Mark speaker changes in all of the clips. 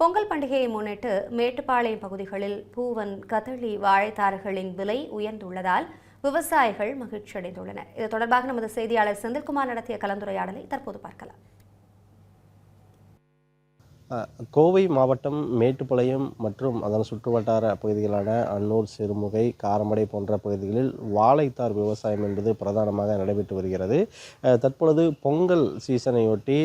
Speaker 1: பொங்கல் பண்டிகையை முன்னிட்டு மேட்டுப்பாளையம் பகுதிகளில் பூவன் கதளி வாழைத்தாறுகளின் விலை உயர்ந்துள்ளதால் விவசாயிகள் மகிழ்ச்சி அடைந்துள்ளனர் இது தொடர்பாக நமது செய்தியாளர் செந்தில்குமார் நடத்திய கலந்துரையாடலை தற்போது பார்க்கலாம்.
Speaker 2: அஹ், கோவை மாவட்டம் மேட்டுப்பாளையம் மற்றும் அதன் சுற்றுவட்டார பகுதிகளான அன்னூர் சிறுமுகை காரமடை போன்ற பகுதிகளில் வாழைத்தார் விவசாயம் என்பது பிரதானமாக நடைபெற்று வருகிறது. அஹ், தற்பொழுது பொங்கல் சீசனையொட்டி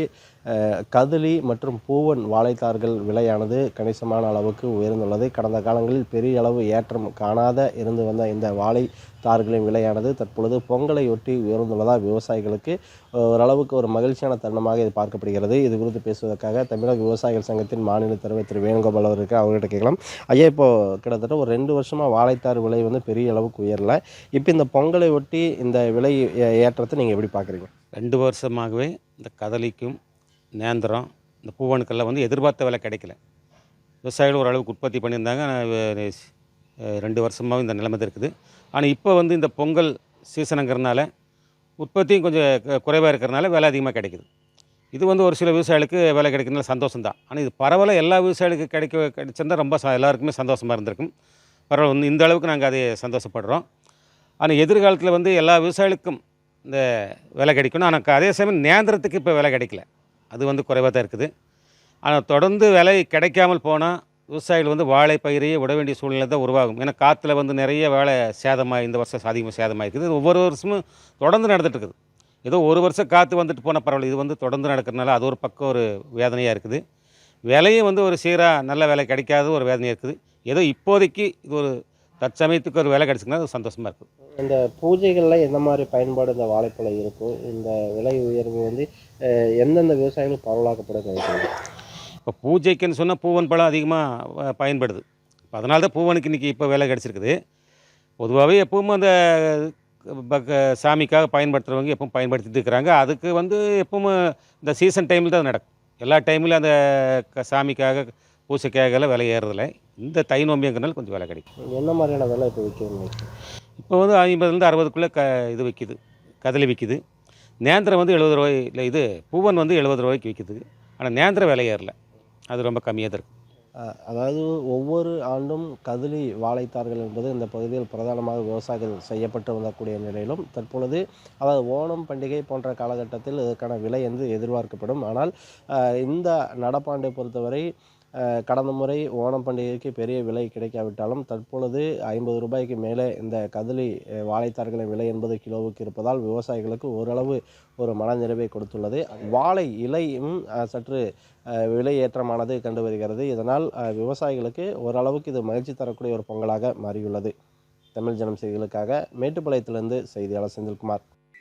Speaker 2: கதலி மற்றும் பூவன் வாழைத்தார்கள் விலையானது கணிசமான அளவுக்கு உயர்ந்துள்ளது. கடந்த காலங்களில் பெரிய அளவு ஏற்றம் காணாத இருந்து வந்த இந்த வாழை தார்களின் விலையானது தற்பொழுது பொங்கலையொட்டி உயர்ந்துள்ளதால் விவசாயிகளுக்கு ஓரளவுக்கு ஒரு மகிழ்ச்சியான தருணமாக இது பார்க்கப்படுகிறது. இது குறித்து பேசுவதற்காக தமிழக விவசாயிகள் சங்கத்தின் மாநில தலைவர் திரு. வேணுகோபால் அவருக்கு அவர்கிட்ட கேட்கலாம். ஐயா இப்போ கிட்டத்தட்ட ஒரு ரெண்டு வருஷமாக வாழைத்தார் விலை வந்து பெரிய அளவுக்கு உயரல. இப்போ இந்த பொங்கலை ஒட்டி இந்த விலை ஏ- ஏற்றத்தை நீங்கள் எப்படி பார்க்குறீங்க?
Speaker 3: ரெண்டு வருஷமாகவே இந்த கதலிக்கும் நேந்திரம் இந்த பூவனுக்கெல்லாம் வந்து எதிர்பார்த்த விலை கிடைக்கல. விவசாயிகள் ஓரளவுக்கு உற்பத்தி பண்ணியிருந்தாங்க. ரெண்டு வருஷமாக இந்த நிலைமை இருக்குது. ஆனால் இப்போ வந்து இந்த பொங்கல் சீசனுங்கிறனால உற்பத்தியும் கொஞ்சம் குறைவாக இருக்கிறனால விலை அதிகமாக கிடைக்குது. இது வந்து ஒரு சில விவசாயிகளுக்கு விலை கிடைக்கிறதுனால சந்தோஷம் தான் ஆனால் இது பரவாயில்ல எல்லா விவசாயிகளுக்கு கிடைக்க கிடைச்சிருந்தால் ரொம்ப ச- எல்லாருக்குமே சந்தோஷமாக இருந்திருக்கும். பரவாயில்ல வந்து இந்த அளவுக்கு நாங்கள் அதை சந்தோஷப்படுறோம். ஆனால் எதிர்காலத்தில் வந்து எல்லா விவசாயிகளுக்கும் இந்த விலை கிடைக்கணும். ஆனால் அதே சமயம் நேந்திரத்துக்கு இப்போ விலை கிடைக்கல. அது வந்து குறைவாக தான் இருக்குது. ஆனால் தொடர்ந்து விலை கிடைக்காமல் போனால் விவசாயிகள் வந்து வாழை பயிரையே விட வேண்டிய சூழ்நிலை தான் உருவாகும். ஏன்னா காற்றுல வந்து நிறைய வேலை சேதமாக இந்த வருஷம் அதிகமாக சேதமாக இருக்குது. ஒவ்வொரு வருஷமும் தொடர்ந்து நடந்துட்டு இருக்குது. ஏதோ ஒரு வருஷம் காற்று வந்துட்டு போனால் பரவாயில்ல இது வந்து தொடர்ந்து நடக்கிறதுனால அது ஒரு பக்கம் ஒரு வேதனையாக இருக்குது. விலையும் வந்து ஒரு சீராக நல்ல விலை கிடைக்காத ஒரு வேதனையாக இருக்குது. ஏதோ இப்போதைக்கு இது ஒரு தற்சமயத்துக்கு ஒரு வேலை கிடச்சிங்கன்னா அது சந்தோஷமாக இருக்குது.
Speaker 2: இந்த பூஜைகளில் எந்த மாதிரி பயன்பாடு இந்த வாழைப்பழ இருக்கும்? இந்த விலை உயர்வு வந்து எந்தெந்த விவசாயிகளுக்கு பரவலாக்கப்படும் நினைக்கிறீங்க?
Speaker 3: இப்போ பூஜைக்குன்னு சொன்னால் பூவன் பழம் அதிகமாக பயன்படுது. இப்போ அதனால தான் பூவனுக்கு இன்றைக்கி இப்போ விலை கிடச்சிருக்குது. பொதுவாகவே எப்பவும் அந்த சாமிக்காக பயன்படுத்துகிறவங்க எப்பவும் பயன்படுத்திட்டு இருக்கிறாங்க. அதுக்கு வந்து எப்பவும் இந்த சீசன் டைமில் தான் நடக்கும். எல்லா டைம்லையும் அந்த க- சாமிக்காக பூசைக்காகலாம் விலை ஏறுறதில்ல இந்த தை நோம்பியங்கிறனால கொஞ்சம் விலை கிடைக்கும்.
Speaker 2: என்ன மாதிரியான விலை இப்போ விற்கும்
Speaker 3: இப்போ வந்து ஐம்பதுலேருந்து அறுபதுக்குள்ளே க இது விற்கிது கதலி விற்கிது. நேந்திரம் வந்து எழுபது ரூபாய் இல்லை இது பூவன் வந்து எழுபது ரூபாய்க்கு விற்கிது. ஆனால் நேந்திரம் விலை ஏறல. அது ரொம்ப கம்மியாக தான் இருக்குது
Speaker 2: அதாவது ஒவ்வொரு ஆண்டும் கதலி வாழைத்தார்கள் என்பது இந்த பகுதியில் பிரதானமாக விவசாயிகள் செய்யப்பட்டு வந்தக்கூடிய நிலையிலும் தற்பொழுது அதாவது ஓணம் பண்டிகை போன்ற காலகட்டத்தில் இதற்கான விலை வந்து எதிர்பார்க்கப்படும். ஆனால் இந்த நடப்பாண்டை பொறுத்தவரை கடந்த முறை ஓணம் பண்டிகைக்கு பெரிய விலை கிடைக்காவிட்டாலும் தற்பொழுது ஐம்பது ரூபாய்க்கு மேலே இந்த கதலி வாழைத்தார்களின் விலை என்பது கிலோவுக்கு இருப்பதால் விவசாயிகளுக்கு ஓரளவு ஒரு மனநிறைவை கொடுத்துள்ளது. வாழை இலையும் சற்று விலை ஏற்றமானது கண்டு வருகிறது இதனால் விவசாயிகளுக்கு ஓரளவுக்கு இது மகிழ்ச்சி தரக்கூடிய ஒரு பொங்கலாக மாறியுள்ளது. தமிழ் ஜனம் செய்திகளுக்காக மேட்டுப்பாளையத்திலிருந்து செய்தியாளர் செந்தில்குமார்.